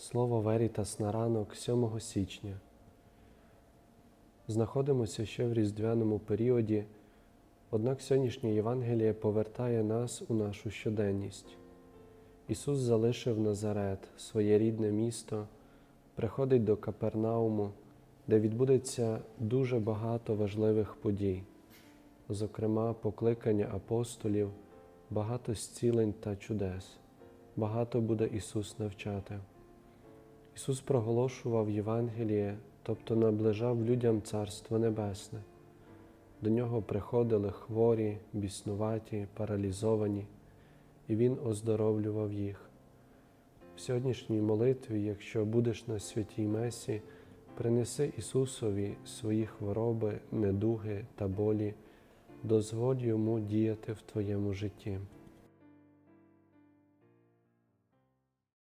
Слово Верітас на ранок 7 січня. Знаходимося ще в різдвяному періоді, однак сьогоднішнє Євангеліє повертає нас у нашу щоденність. Ісус залишив Назарет, своє рідне місто, приходить до Капернауму, де відбудеться дуже багато важливих подій, зокрема, покликання апостолів, багато зцілень та чудес. Багато буде Ісус навчати. Ісус проголошував Євангеліє, тобто наближав людям Царство Небесне. До нього приходили хворі, біснуваті, паралізовані, і Він оздоровлював їх. В сьогоднішній молитві, якщо будеш на святій Месі, принеси Ісусові свої хвороби, недуги та болі, дозволь йому діяти в твоєму житті.